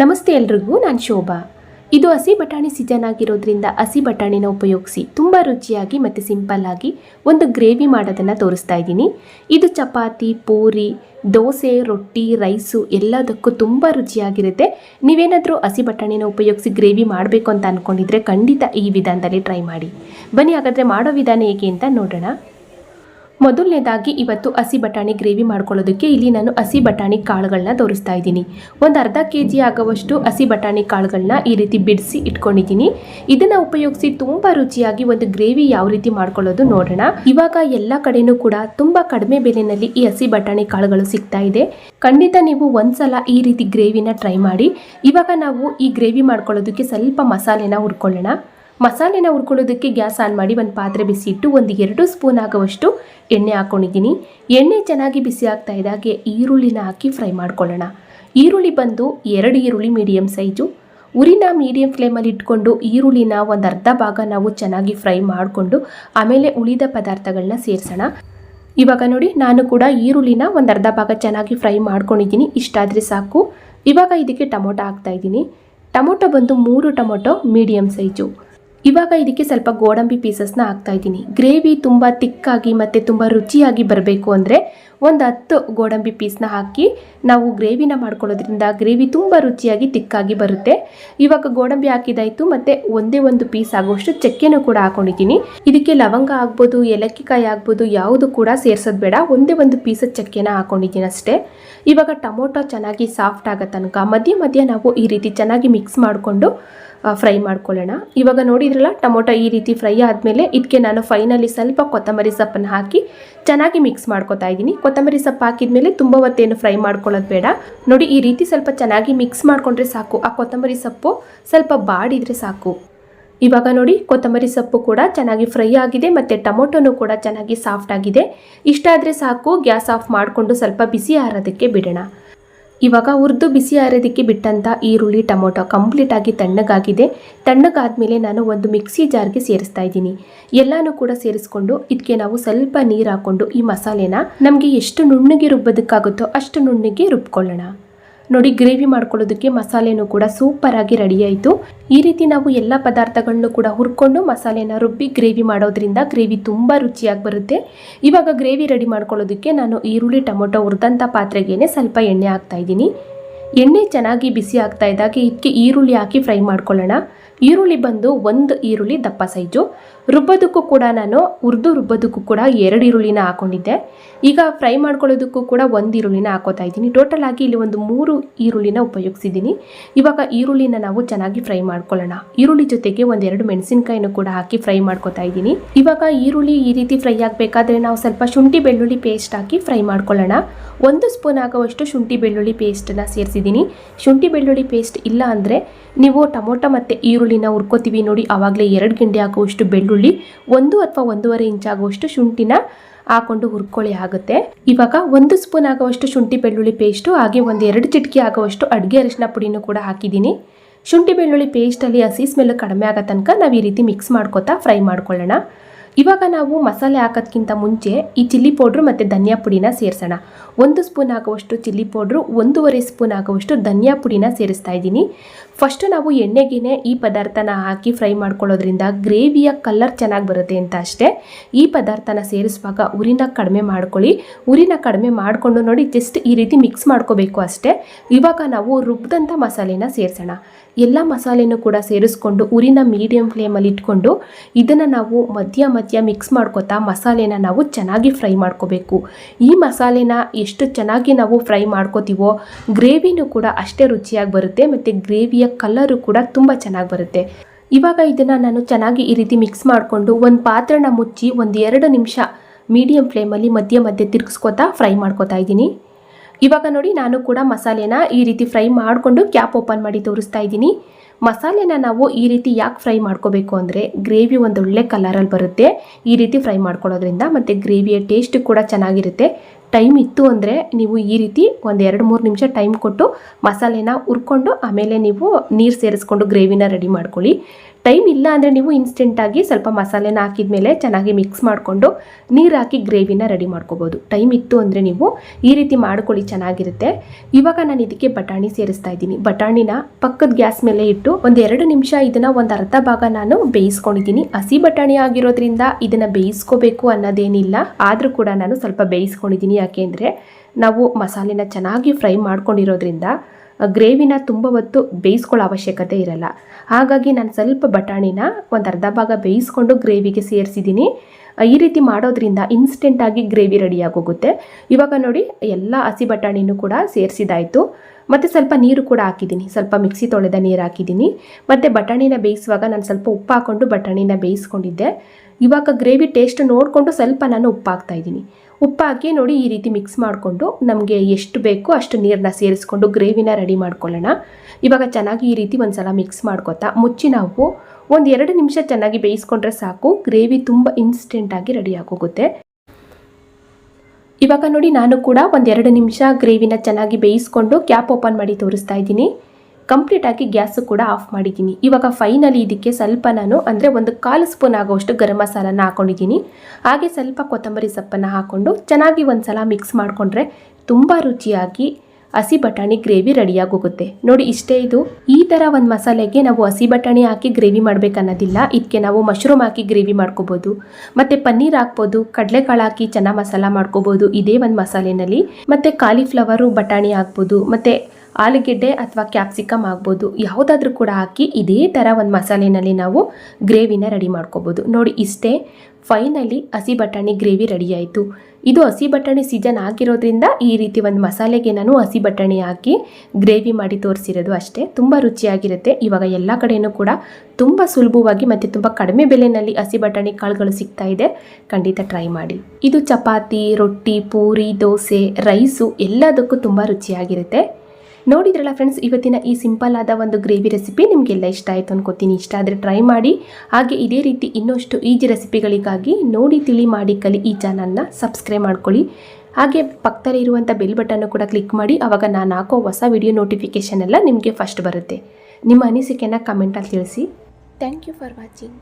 ನಮಸ್ತೆ ಎಲ್ರಿಗೂ, ನಾನು ಶೋಭಾ. ಇದು ಹಸಿ ಬಟಾಣಿ ಸೀಸನ್ ಆಗಿರೋದ್ರಿಂದ ಹಸಿ ಬಟಾಣಿನ ಉಪಯೋಗಿಸಿ ತುಂಬ ರುಚಿಯಾಗಿ ಮತ್ತು ಸಿಂಪಲ್ ಆಗಿ ಒಂದು ಗ್ರೇವಿ ಮಾಡೋದನ್ನು ತೋರಿಸ್ತಾ ಇದ್ದೀನಿ. ಇದು ಚಪಾತಿ, ಪೂರಿ, ದೋಸೆ, ರೊಟ್ಟಿ, ರೈಸು ಎಲ್ಲದಕ್ಕೂ ತುಂಬ ರುಚಿಯಾಗಿರುತ್ತೆ. ನೀವೇನಾದರೂ ಹಸಿ ಬಟಾಣಿನ ಉಪಯೋಗಿಸಿ ಗ್ರೇವಿ ಮಾಡಬೇಕು ಅಂತ ಅಂದ್ಕೊಂಡಿದ್ರೆ ಖಂಡಿತ ಈ ವಿಧಾನದಲ್ಲಿ ಟ್ರೈ ಮಾಡಿ. ಬನ್ನಿ, ಹಾಗಾದರೆ ಮಾಡೋ ವಿಧಾನ ಹೇಗೆ ಅಂತ ನೋಡೋಣ. ಮೊದಲನೇದಾಗಿ ಇವತ್ತು ಹಸಿ ಬಟಾಣಿ ಗ್ರೇವಿ ಮಾಡ್ಕೊಳ್ಳೋದಕ್ಕೆ ಇಲ್ಲಿ ನಾನು ಹಸಿ ಬಟಾಣಿ ಕಾಳುಗಳನ್ನ ತೋರಿಸ್ತಾ ಇದ್ದೀನಿ. ಒಂದು ಅರ್ಧ ಕೆ ಜಿ ಆಗುವಷ್ಟು ಹಸಿ ಬಟಾಣಿ ಕಾಳುಗಳನ್ನ ಈ ರೀತಿ ಬಿಡಿಸಿ ಇಟ್ಕೊಂಡಿದ್ದೀನಿ. ಇದನ್ನು ಉಪಯೋಗಿಸಿ ತುಂಬ ರುಚಿಯಾಗಿ ಒಂದು ಗ್ರೇವಿ ಯಾವ ರೀತಿ ಮಾಡ್ಕೊಳ್ಳೋದು ನೋಡೋಣ. ಇವಾಗ ಎಲ್ಲ ಕಡೆನೂ ಕೂಡ ತುಂಬ ಕಡಿಮೆ ಬೆಲೆಯಲ್ಲಿ ಈ ಹಸಿ ಬಟಾಣಿ ಕಾಳುಗಳು ಸಿಗ್ತಾ ಇದೆ. ಖಂಡಿತ ನೀವು ಒಂದ್ಸಲ ಈ ರೀತಿ ಗ್ರೇವಿನ ಟ್ರೈ ಮಾಡಿ. ಇವಾಗ ನಾವು ಈ ಗ್ರೇವಿ ಮಾಡ್ಕೊಳ್ಳೋದಕ್ಕೆ ಸ್ವಲ್ಪ ಮಸಾಲೆನ ಹುರ್ಕೊಳ್ಳೋಣ. ಮಸಾಲೆನ ಹುರ್ಕೊಳ್ಳೋದಕ್ಕೆ ಗ್ಯಾಸ್ ಆನ್ ಮಾಡಿ ಒಂದು ಪಾತ್ರೆ ಬಿಸಿ ಇಟ್ಟು ಒಂದು ಎರಡು ಸ್ಪೂನ್ ಆಗುವಷ್ಟು ಎಣ್ಣೆ ಹಾಕ್ಕೊಂಡಿದ್ದೀನಿ ಎಣ್ಣೆ ಚೆನ್ನಾಗಿ ಬಿಸಿ ಆಗ್ತಾ ಇದ್ದಾಗೆ ಈರುಳ್ಳಿನ ಹಾಕಿ ಫ್ರೈ ಮಾಡ್ಕೊಳ್ಳೋಣ. ಈರುಳ್ಳಿ ಬಂದು ಎರಡು ಈರುಳ್ಳಿ ಮೀಡಿಯಮ್ ಸೈಜು. ಉರಿನ ಮೀಡಿಯಂ ಫ್ಲೇಮಲ್ಲಿ ಇಟ್ಕೊಂಡು ಈರುಳ್ಳಿನ ಒಂದು ಅರ್ಧ ಭಾಗ ನಾವು ಚೆನ್ನಾಗಿ ಫ್ರೈ ಮಾಡಿಕೊಂಡು ಆಮೇಲೆ ಉಳಿದ ಪದಾರ್ಥಗಳನ್ನ ಸೇರಿಸೋಣ. ಇವಾಗ ನೋಡಿ, ನಾನು ಕೂಡ ಈರುಳ್ಳಿನ ಒಂದು ಅರ್ಧ ಭಾಗ ಚೆನ್ನಾಗಿ ಫ್ರೈ ಮಾಡ್ಕೊಂಡಿದ್ದೀನಿ. ಇಷ್ಟಾದರೆ ಸಾಕು. ಇವಾಗ ಇದಕ್ಕೆ ಟೊಮೊಟೊ ಹಾಕ್ತಾಯಿದ್ದೀನಿ ಟೊಮೊಟೊ ಬಂದು ಮೂರು ಟೊಮೊಟೊ ಮೀಡಿಯಮ್ ಸೈಜು. ಇವಾಗ ಇದಕ್ಕೆ ಸ್ವಲ್ಪ ಗೋಡಂಬಿ ಪೀಸಸ್ನ ಹಾಕ್ತಾ ಇದ್ದೀನಿ. ಗ್ರೇವಿ ತುಂಬ ತಿಕ್ಕಾಗಿ ಮತ್ತು ತುಂಬ ರುಚಿಯಾಗಿ ಬರಬೇಕು ಅಂದರೆ ಒಂದು ಹತ್ತು ಗೋಡಂಬಿ ಪೀಸ್ನ ಹಾಕಿ ನಾವು ಗ್ರೇವಿನ ಮಾಡ್ಕೊಳ್ಳೋದ್ರಿಂದ ಗ್ರೇವಿ ತುಂಬ ರುಚಿಯಾಗಿ ತಿಕ್ಕಾಗಿ ಬರುತ್ತೆ. ಇವಾಗ ಗೋಡಂಬಿ ಹಾಕಿದಾಯಿತು ಮತ್ತು ಒಂದೇ ಒಂದು ಪೀಸ್ ಆಗುವಷ್ಟು ಚಕ್ಕೆನೂ ಕೂಡ ಹಾಕೊಂಡಿದ್ದೀನಿ. ಇದಕ್ಕೆ ಲವಂಗ ಆಗ್ಬೋದು ಏಲಕ್ಕಿಕಾಯಿ ಆಗ್ಬೋದು ಯಾವುದು ಕೂಡ ಸೇರಿಸೋದು ಬೇಡ. ಒಂದೇ ಒಂದು ಪೀಸ್ ಚಕ್ಕೆನ ಹಾಕೊಂಡಿದ್ದೀನಿ ಅಷ್ಟೇ. ಇವಾಗ ಟೊಮೊಟೊ ಚೆನ್ನಾಗಿ ಸಾಫ್ಟ್ ಆಗೋ ತನಕ ಮಧ್ಯ ಮಧ್ಯ ನಾವು ಈ ರೀತಿ ಚೆನ್ನಾಗಿ ಮಿಕ್ಸ್ ಮಾಡಿಕೊಂಡು ಫ್ರೈ ಮಾಡ್ಕೊಳ್ಳೋಣ. ಇವಾಗ ನೋಡಿದ್ರಲ್ಲ ಟೊಮೊಟೊ ಈ ರೀತಿ ಫ್ರೈ ಆದಮೇಲೆ ಇದಕ್ಕೆ ನಾನು ಫೈನಲಿ ಸ್ವಲ್ಪ ಕೊತ್ತಂಬರಿ ಸೊಪ್ಪನ್ನು ಹಾಕಿ ಚೆನ್ನಾಗಿ ಮಿಕ್ಸ್ ಮಾಡ್ಕೊತಾ ಇದ್ದೀನಿ. ಕೊತ್ತಂಬರಿ ಸೊಪ್ಪು ಹಾಕಿದ್ಮೇಲೆ ತುಂಬ ಹೊತ್ತೇನು ಫ್ರೈ ಮಾಡ್ಕೊಳ್ಳೋದು ಬೇಡ. ನೋಡಿ ಈ ರೀತಿ ಸ್ವಲ್ಪ ಚೆನ್ನಾಗಿ ಮಿಕ್ಸ್ ಮಾಡಿಕೊಂಡ್ರೆ ಸಾಕು. ಆ ಕೊತ್ತಂಬರಿ ಸೊಪ್ಪು ಸ್ವಲ್ಪ ಬಾಡಿದರೆ ಸಾಕು. ಇವಾಗ ನೋಡಿ ಕೊತ್ತಂಬರಿ ಸೊಪ್ಪು ಕೂಡ ಚೆನ್ನಾಗಿ ಫ್ರೈ ಆಗಿದೆ ಮತ್ತು ಟೊಮೊಟೊನೂ ಕೂಡ ಚೆನ್ನಾಗಿ ಸಾಫ್ಟ್ ಆಗಿದೆ. ಇಷ್ಟಾದರೆ ಸಾಕು, ಗ್ಯಾಸ್ ಆಫ್ ಮಾಡಿಕೊಂಡು ಸ್ವಲ್ಪ ಬಿಸಿ ಆರೋದಕ್ಕೆ ಬಿಡೋಣ. ಇವಾಗ ಹುರಿದು ಬಿಸಿ ಆರೋದಕ್ಕೆ ಬಿಟ್ಟಂಥ ಈರುಳ್ಳಿ ಟೊಮೊಟೊ ಕಂಪ್ಲೀಟಾಗಿ ತಣ್ಣಗಾಗಿದೆ. ತಣ್ಣಗಾದ್ಮೇಲೆ ನಾನು ಒಂದು ಮಿಕ್ಸಿ ಜಾರ್ಗೆ ಸೇರಿಸ್ತಾ ಇದ್ದೀನಿ. ಎಲ್ಲನೂ ಕೂಡ ಸೇರಿಸ್ಕೊಂಡು ಇದಕ್ಕೆ ನಾವು ಸ್ವಲ್ಪ ನೀರು ಹಾಕ್ಕೊಂಡು ಈ ಮಸಾಲೆನ ನಮಗೆ ಎಷ್ಟು ನುಣ್ಣಗೆ ರುಬ್ಬೋದಕ್ಕಾಗುತ್ತೋ ಅಷ್ಟು ನುಣ್ಣಗೆ ರುಬ್ಕೊಳ್ಳೋಣ. ನೋಡಿ ಗ್ರೇವಿ ಮಾಡ್ಕೊಳ್ಳೋದಕ್ಕೆ ಮಸಾಲೆನೂ ಕೂಡ ಸೂಪರಾಗಿ ರೆಡಿ ಆಯಿತು. ಈ ರೀತಿ ನಾವು ಎಲ್ಲ ಪದಾರ್ಥಗಳನ್ನು ಕೂಡ ಹುರ್ಕೊಂಡು ಮಸಾಲೆನ ರುಬ್ಬಿ ಗ್ರೇವಿ ಮಾಡೋದ್ರಿಂದ ಗ್ರೇವಿ ತುಂಬ ರುಚಿಯಾಗಿ ಬರುತ್ತೆ. ಇವಾಗ ಗ್ರೇವಿ ರೆಡಿ ಮಾಡ್ಕೊಳ್ಳೋದಕ್ಕೆ ನಾನು ಈರುಳ್ಳಿ, ಟೊಮೊಟೊ ಹುರಿದಂಥ ಪಾತ್ರೆಗೇನೆ ಸ್ವಲ್ಪ ಎಣ್ಣೆ ಹಾಕ್ತಾ ಇದ್ದೀನಿ. ಎಣ್ಣೆ ಚೆನ್ನಾಗಿ ಬಿಸಿ ಆಗ್ತಾ ಇದ್ದಾಗ ಇದಕ್ಕೆ ಈರುಳ್ಳಿ ಹಾಕಿ ಫ್ರೈ ಮಾಡ್ಕೊಳ್ಳೋಣ. ಈರುಳ್ಳಿ ಬಂದು ಒಂದು ಈರುಳ್ಳಿ ದಪ್ಪ ಸೈಜು. ರುಬ್ಬೋದಕ್ಕೂ ಕೂಡ ನಾನು ಹುರಿದು ರುಬ್ಬೋದಕ್ಕೂ ಕೂಡ ಎರಡು ಈರುಳ್ಳಿನ ಹಾಕೊಂಡಿದ್ದೆ. ಈಗ ಫ್ರೈ ಮಾಡ್ಕೊಳ್ಳೋದಕ್ಕೂ ಕೂಡ ಒಂದು ಈರುಳ್ಳಿನ ಹಾಕೋತಾ ಇದ್ದೀನಿ. ಟೋಟಲ್ ಆಗಿ ಇಲ್ಲಿ ಒಂದು ಮೂರು ಈರುಳ್ಳಿನ ಉಪಯೋಗಿಸಿದ್ದೀನಿ. ಇವಾಗ ಈರುಳ್ಳಿನ ನಾವು ಚೆನ್ನಾಗಿ ಫ್ರೈ ಮಾಡ್ಕೊಳ್ಳೋಣ. ಈರುಳ್ಳಿ ಜೊತೆಗೆ ಒಂದೆರಡು ಮೆಣಸಿನ್ಕಾಯಿನೂ ಕೂಡ ಹಾಕಿ ಫ್ರೈ ಮಾಡ್ಕೊತಾ ಇದ್ದೀನಿ. ಇವಾಗ ಈರುಳ್ಳಿ ಈ ರೀತಿ ಫ್ರೈ ಆಗಬೇಕಾದ್ರೆ ನಾವು ಸ್ವಲ್ಪ ಶುಂಠಿ ಬೆಳ್ಳುಳ್ಳಿ ಪೇಸ್ಟ್ ಹಾಕಿ ಫ್ರೈ ಮಾಡ್ಕೊಳ್ಳೋಣ. ಒಂದು ಸ್ಪೂನ್ ಆಗುವಷ್ಟು ಶುಂಠಿ ಬೆಳ್ಳುಳ್ಳಿ ಪೇಸ್ಟನ್ನು ಸೇರಿಸಿದ್ದೀನಿ. ಶುಂಠಿ ಬೆಳ್ಳುಳ್ಳಿ ಪೇಸ್ಟ್ ಇಲ್ಲ ಅಂದರೆ ನೀವು ಟೊಮೊಟೊ ಮತ್ತು ಈರುಳ್ಳಿನ ಹುರ್ಕೋತೀವಿ ನೋಡಿ ಆವಾಗಲೇ ಎರಡು ಗಿಂಡಿ ಹಾಕುವಷ್ಟು ಬೆಳ್ಳುಳ್ಳಿ ಒಂದು ಅಥವಾ ಒಂದೂವರೆ ಇಂಚ್ ಆಗುವಷ್ಟು ಶುಂಠಿನ ಹಾಕೊಂಡು ಹುರ್ಕೊಳ್ಳಿ ಆಗುತ್ತೆ. ಇವಾಗ ಒಂದು ಸ್ಪೂನ್ ಆಗುವಷ್ಟು ಶುಂಠಿ ಬೆಳ್ಳುಳ್ಳಿ ಪೇಸ್ಟು, ಹಾಗೆ ಒಂದು ಎರಡು ಚಿಟಿಕೆ ಆಗುವಷ್ಟು ಅಡುಗೆ ಅರಿಶಿನ ಪುಡಿನೂ ಕೂಡ ಹಾಕಿದ್ದೀನಿ. ಶುಂಠಿ ಬೆಳ್ಳುಳ್ಳಿ ಪೇಸ್ಟಲ್ಲಿ ಹಸಿ ಸ್ಮೆಲ್ ಕಡಿಮೆ ಆಗೋ ತನಕ ನಾವು ಈ ರೀತಿ ಮಿಕ್ಸ್ ಮಾಡ್ಕೋತಾ ಫ್ರೈ ಮಾಡ್ಕೊಳ್ಳೋಣ. ಇವಾಗ ನಾವು ಮಸಾಲೆ ಹಾಕೋದ್ಕಿಂತ ಮುಂಚೆ ಈ ಚಿಲ್ಲಿ ಪೌಡ್ರು ಮತ್ತು ಧನಿಯಾ ಪುಡಿನ ಸೇರಿಸೋಣ. ಒಂದು ಸ್ಪೂನ್ ಆಗುವಷ್ಟು ಚಿಲ್ಲಿ ಪೌಡ್ರು, ಒಂದೂವರೆ ಸ್ಪೂನ್ ಆಗುವಷ್ಟು ಧನಿಯಾ ಪುಡಿನ ಸೇರಿಸ್ತಾ ಇದ್ದೀನಿ. ಫಸ್ಟು ನಾವು ಎಣ್ಣೆಗೇನೆ ಈ ಪದಾರ್ಥನ ಹಾಕಿ ಫ್ರೈ ಮಾಡ್ಕೊಳ್ಳೋದ್ರಿಂದ ಗ್ರೇವಿಯ ಕಲರ್ ಚೆನ್ನಾಗಿ ಬರುತ್ತೆ ಅಂತ ಅಷ್ಟೇ. ಈ ಪದಾರ್ಥನ ಸೇರಿಸುವಾಗ ಉರಿನ ಕಡಿಮೆ ಮಾಡ್ಕೊಳ್ಳಿ. ಉರಿನ ಕಡಿಮೆ ಮಾಡಿಕೊಂಡು ನೋಡಿ ಜಸ್ಟ್ ಈ ರೀತಿ ಮಿಕ್ಸ್ ಮಾಡ್ಕೋಬೇಕು ಅಷ್ಟೇ. ಇವಾಗ ನಾವು ರುಬ್ಬಿದಂಥ ಮಸಾಲೆನ ಸೇರಿಸೋಣ. ಎಲ್ಲ ಮಸಾಲೆನೂ ಕೂಡ ಸೇರಿಸ್ಕೊಂಡು, ಉರಿನ ಮೀಡಿಯಂ ಫ್ಲೇಮಲ್ಲಿ ಇಟ್ಕೊಂಡು ಇದನ್ನು ನಾವು ಮಧ್ಯ ಮಧ್ಯ ಮಿಕ್ಸ್ ಮಾಡ್ಕೊತಾ ಮಸಾಲೆನ ನಾವು ಚೆನ್ನಾಗಿ ಫ್ರೈ ಮಾಡ್ಕೋಬೇಕು. ಈ ಮಸಾಲೆನ ಎಷ್ಟು ಚೆನ್ನಾಗಿ ನಾವು ಫ್ರೈ ಮಾಡ್ಕೋತೀವೋ, ಗ್ರೇವಿನೂ ಕೂಡ ಅಷ್ಟೇ ರುಚಿಯಾಗಿ ಬರುತ್ತೆ, ಮತ್ತು ಗ್ರೇವಿಯ ಕಲರು ಕೂಡ ತುಂಬ ಚೆನ್ನಾಗಿ ಬರುತ್ತೆ. ಇವಾಗ ಇದನ್ನು ನಾನು ಚೆನ್ನಾಗಿ ಈ ರೀತಿ ಮಿಕ್ಸ್ ಮಾಡಿಕೊಂಡು ಒಂದು ಪಾತ್ರೆನ ಮುಚ್ಚಿ ಒಂದು ಎರಡು ನಿಮಿಷ ಮೀಡಿಯಂ ಫ್ಲೇಮಲ್ಲಿ ಮಧ್ಯ ಮಧ್ಯೆ ತಿರುಗಿಸ್ಕೋತಾ ಫ್ರೈ ಮಾಡ್ಕೊತಾ ಇದ್ದೀನಿ. ಇವಾಗ ನೋಡಿ ನಾನು ಕೂಡ ಮಸಾಲೆನ ಈ ರೀತಿ ಫ್ರೈ ಮಾಡಿಕೊಂಡು ಕ್ಯಾಪ್ ಓಪನ್ ಮಾಡಿ ತೋರಿಸ್ತಾ ಇದ್ದೀನಿ. ಮಸಾಲೆನ ನಾವು ಈ ರೀತಿ ಯಾಕೆ ಫ್ರೈ ಮಾಡ್ಕೋಬೇಕು ಅಂದರೆ ಗ್ರೇವಿ ಒಂದು ಒಳ್ಳೆ ಕಲರಲ್ಲಿ ಬರುತ್ತೆ. ಈ ರೀತಿ ಫ್ರೈ ಮಾಡ್ಕೊಳ್ಳೋದ್ರಿಂದ ಮತ್ತು ಗ್ರೇವಿಯ ಟೇಸ್ಟ್ ಕೂಡ ಚೆನ್ನಾಗಿರುತ್ತೆ. ಟೈಮ್ ಇತ್ತು ಅಂದರೆ ನೀವು ಈ ರೀತಿ ಒಂದು ಎರಡು ಮೂರು ನಿಮಿಷ ಟೈಮ್ ಕೊಟ್ಟು ಮಸಾಲೆನ ಹುರ್ಕೊಂಡು ಆಮೇಲೆ ನೀವು ನೀರು ಸೇರಿಸ್ಕೊಂಡು ಗ್ರೇವಿನ ರೆಡಿ ಮಾಡ್ಕೊಳ್ಳಿ. ಟೈಮ್ ಇಲ್ಲ ಅಂದರೆ ನೀವು ಇನ್ಸ್ಟೆಂಟಾಗಿ ಸ್ವಲ್ಪ ಮಸಾಲೆನ ಹಾಕಿದ್ಮೇಲೆ ಚೆನ್ನಾಗಿ ಮಿಕ್ಸ್ ಮಾಡಿಕೊಂಡು ನೀರು ಹಾಕಿ ಗ್ರೇವಿನ ರೆಡಿ ಮಾಡ್ಕೋಬೋದು. ಟೈಮ್ ಇತ್ತು ಅಂದರೆ ನೀವು ಈ ರೀತಿ ಮಾಡ್ಕೊಳ್ಳಿ, ಚೆನ್ನಾಗಿರುತ್ತೆ. ಇವಾಗ ನಾನು ಇದಕ್ಕೆ ಬಟಾಣಿ ಸೇರಿಸ್ತಾ ಇದ್ದೀನಿ. ಬಟಾಣಿನ ಪಕ್ಕದ ಗ್ಯಾಸ್ ಮೇಲೆ ಇಟ್ಟು ಒಂದು ಎರಡು ನಿಮಿಷ ಇದನ್ನು ಒಂದು ಅರ್ಧ ಭಾಗ ನಾನು ಬೇಯಿಸ್ಕೊಂಡಿದ್ದೀನಿ. ಹಸಿ ಬಟಾಣಿ ಆಗಿರೋದ್ರಿಂದ ಇದನ್ನು ಬೇಯಿಸ್ಕೋಬೇಕು ಅನ್ನೋದೇನಿಲ್ಲ. ಆದರೂ ಕೂಡ ನಾನು ಸ್ವಲ್ಪ ಬೇಯಿಸ್ಕೊಂಡಿದ್ದೀನಿ. ಯಾಕೆಂದರೆ ನಾವು ಮಸಾಲೆನ ಚೆನ್ನಾಗಿ ಫ್ರೈ ಮಾಡ್ಕೊಂಡಿರೋದ್ರಿಂದ ಗ್ರೇವಿನ ತುಂಬ ಹೊತ್ತು ಬೇಯಿಸ್ಕೊಳ್ಳೋ ಅವಶ್ಯಕತೆ ಇರಲ್ಲ. ಹಾಗಾಗಿ ನಾನು ಸ್ವಲ್ಪ ಬಟಾಣಿನ ಒಂದು ಅರ್ಧ ಭಾಗ ಬೇಯಿಸ್ಕೊಂಡು ಗ್ರೇವಿಗೆ ಸೇರಿಸಿದ್ದೀನಿ ಈ ರೀತಿ ಮಾಡೋದ್ರಿಂದ ಇನ್ಸ್ಟೆಂಟಾಗಿ ಗ್ರೇವಿ ರೆಡಿಯಾಗೋಗುತ್ತೆ ಇವಾಗ ನೋಡಿ, ಎಲ್ಲ ಹಸಿ ಬಟಾಣಿನೂ ಕೂಡ ಸೇರಿಸಿದಾಯಿತು. ಮತ್ತು ಸ್ವಲ್ಪ ನೀರು ಕೂಡ ಹಾಕಿದ್ದೀನಿ ಸ್ವಲ್ಪ ಮಿಕ್ಸಿ ತೊಳೆದ ನೀರು ಹಾಕಿದ್ದೀನಿ ಮತ್ತು ಬಟಾಣಿನ ಬೇಯಿಸುವಾಗ ನಾನು ಸ್ವಲ್ಪ ಉಪ್ಪು ಹಾಕ್ಕೊಂಡು ಬಟಾಣಿನ ಬೇಯಿಸ್ಕೊಂಡಿದ್ದೆ. ಇವಾಗ ಗ್ರೇವಿ ಟೇಸ್ಟ್ ನೋಡಿಕೊಂಡು ಸ್ವಲ್ಪ ನಾನು ಉಪ್ಪು ಹಾಕ್ತಾ ಇದ್ದೀನಿ. ಉಪ್ಪು ಹಾಕಿ ನೋಡಿ ಈ ರೀತಿ ಮಿಕ್ಸ್ ಮಾಡಿಕೊಂಡು ನಮಗೆ ಎಷ್ಟು ಬೇಕೋ ಅಷ್ಟು ನೀರನ್ನ ಸೇರಿಸ್ಕೊಂಡು ಗ್ರೇವಿನ ರೆಡಿ ಮಾಡ್ಕೊಳ್ಳೋಣ. ಇವಾಗ ಚೆನ್ನಾಗಿ ಈ ರೀತಿ ಒಂದು ಸಲ ಮಿಕ್ಸ್ ಮಾಡ್ಕೊತಾ ಮುಚ್ಚಿ ನಾವು ಒಂದು ಎರಡು ನಿಮಿಷ ಚೆನ್ನಾಗಿ ಬೇಯಿಸ್ಕೊಂಡ್ರೆ ಸಾಕು. ಗ್ರೇವಿ ತುಂಬ ಇನ್ಸ್ಟೆಂಟಾಗಿ ರೆಡಿ ಆಗೋಗುತ್ತೆ. ಇವಾಗ ನೋಡಿ ನಾನು ಕೂಡ ಒಂದೆರಡು ನಿಮಿಷ ಗ್ರೇವಿನ ಚೆನ್ನಾಗಿ ಬೇಯಿಸ್ಕೊಂಡು ಕ್ಯಾಪ್ ಓಪನ್ ಮಾಡಿ ತೋರಿಸ್ತಾ ಇದ್ದೀನಿ. ಕಂಪ್ಲೀಟಾಗಿ ಗ್ಯಾಸು ಕೂಡ ಆಫ್ ಮಾಡಿದ್ದೀನಿ. ಇವಾಗ ಫೈನಲಿ ಇದಕ್ಕೆ ಸ್ವಲ್ಪ ನಾನು ಅಂದರೆ ಒಂದು ಕಾಲು ಸ್ಪೂನ್ ಆಗೋಷ್ಟು ಗರಂ ಮಸಾಲನ ಹಾಕೊಂಡಿದ್ದೀನಿ. ಹಾಗೆ ಸ್ವಲ್ಪ ಕೊತ್ತಂಬರಿ ಸೊಪ್ಪನ್ನು ಹಾಕ್ಕೊಂಡು ಚೆನ್ನಾಗಿ ಒಂದು ಸಲ ಮಿಕ್ಸ್ ಮಾಡಿಕೊಂಡ್ರೆ ತುಂಬ ರುಚಿಯಾಗಿ ಹಸಿ ಬಟಾಣಿ ಗ್ರೇವಿ ರೆಡಿಯಾಗೋಗುತ್ತೆ. ನೋಡಿ ಇಷ್ಟೇ ಇದು. ಈ ಥರ ಒಂದು ಮಸಾಲೆಗೆ ನಾವು ಹಸಿ ಬಟಾಣಿ ಹಾಕಿ ಗ್ರೇವಿ ಮಾಡಬೇಕನ್ನೋದಿಲ್ಲ ಇದಕ್ಕೆ ನಾವು ಮಶ್ರೂಮ್ ಹಾಕಿ ಗ್ರೇವಿ ಮಾಡ್ಕೋಬೋದು. ಮತ್ತು ಪನ್ನೀರ್ ಹಾಕ್ಬೋದು, ಕಡಲೆಕಾಳು ಹಾಕಿ ಚೆನ್ನಾಗಿ ಮಸಾಲ ಮಾಡ್ಕೋಬೋದು. ಇದೇ ಒಂದು ಮಸಾಲೆನಲ್ಲಿ. ಮತ್ತು ಕಾಲಿಫ್ಲವರು ಬಟಾಣಿ ಹಾಕ್ಬೋದು. ಮತ್ತು ಆಲೂಗೆಡ್ಡೆ ಅಥವಾ ಕ್ಯಾಪ್ಸಿಕಮ್ ಆಗ್ಬೋದು. ಯಾವುದಾದ್ರೂ ಕೂಡ ಹಾಕಿ ಇದೇ ಥರ ಒಂದು ಮಸಾಲೆನಲ್ಲಿ ನಾವು ಗ್ರೇವಿನ ರೆಡಿ ಮಾಡ್ಕೋಬೋದು. ನೋಡಿ ಇಷ್ಟೇ, ಫೈನಲಿ ಹಸಿ ಬಟಾಣಿ ಗ್ರೇವಿ ರೆಡಿ ಆಯಿತು. ಇದು ಹಸಿ ಬಟಾಣಿ ಸೀಸನ್ ಆಗಿರೋದ್ರಿಂದ ಈ ರೀತಿ ಒಂದು ಮಸಾಲೆಗೆ ನಾನು ಹಸಿ ಬಟಾಣಿ ಹಾಕಿ ಗ್ರೇವಿ ಮಾಡಿ ತೋರಿಸಿರೋದು ಅಷ್ಟೇ. ತುಂಬ ರುಚಿಯಾಗಿರುತ್ತೆ. ಇವಾಗ ಎಲ್ಲ ಕಡೆಯೂ ಕೂಡ ತುಂಬ ಸುಲಭವಾಗಿ ಮತ್ತು ತುಂಬ ಕಡಿಮೆ ಬೆಲೆಯಲ್ಲಿ ಹಸಿ ಬಟಾಣಿ ಕಾಳುಗಳು ಸಿಗ್ತಾ ಇದೆ. ಖಂಡಿತ ಟ್ರೈ ಮಾಡಿ. ಇದು ಚಪಾತಿ, ರೊಟ್ಟಿ, ಪೂರಿ, ದೋಸೆ, ರೈಸು ಎಲ್ಲದಕ್ಕೂ ತುಂಬ ರುಚಿಯಾಗಿರುತ್ತೆ. ನೋಡಿದ್ರಲ್ಲ ಫ್ರೆಂಡ್ಸ್ ಇವತ್ತಿನ ಈ ಸಿಂಪಲ್ ಆದ ಒಂದು ಗ್ರೇವಿ ರೆಸಿಪಿ ನಿಮಗೆಲ್ಲ ಇಷ್ಟ ಆಯಿತು ಅನ್ಕೋತೀನಿ. ಇಷ್ಟ ಆದರೆ ಟ್ರೈ ಮಾಡಿ. ಹಾಗೆ ಇದೇ ರೀತಿ ಇನ್ನಷ್ಟು ಈಜಿ ರೆಸಿಪಿಗಳಿಗಾಗಿ ನೋಡಿ, ತಿಳಿ, ಮಾಡಿ, ಕಲಿ ಈ ಚಾನಲ್ನ ಸಬ್ಸ್ಕ್ರೈಬ್ ಮಾಡ್ಕೊಳ್ಳಿ. ಹಾಗೆ ಪಕ್ಕದಲ್ಲಿ ಇರುವಂಥ ಬೆಲ್ ಬಟನ್ನು ಕೂಡ ಕ್ಲಿಕ್ ಮಾಡಿ. ಆವಾಗ ನಾನು ಹಾಕೋ ಹೊಸ ವಿಡಿಯೋ ನೋಟಿಫಿಕೇಷನ್ ಎಲ್ಲ ನಿಮಗೆ ಫಸ್ಟ್ ಬರುತ್ತೆ. ನಿಮ್ಮ ಅನಿಸಿಕೆನ ಕಮೆಂಟಲ್ಲಿ ತಿಳಿಸಿ. Thank you for watching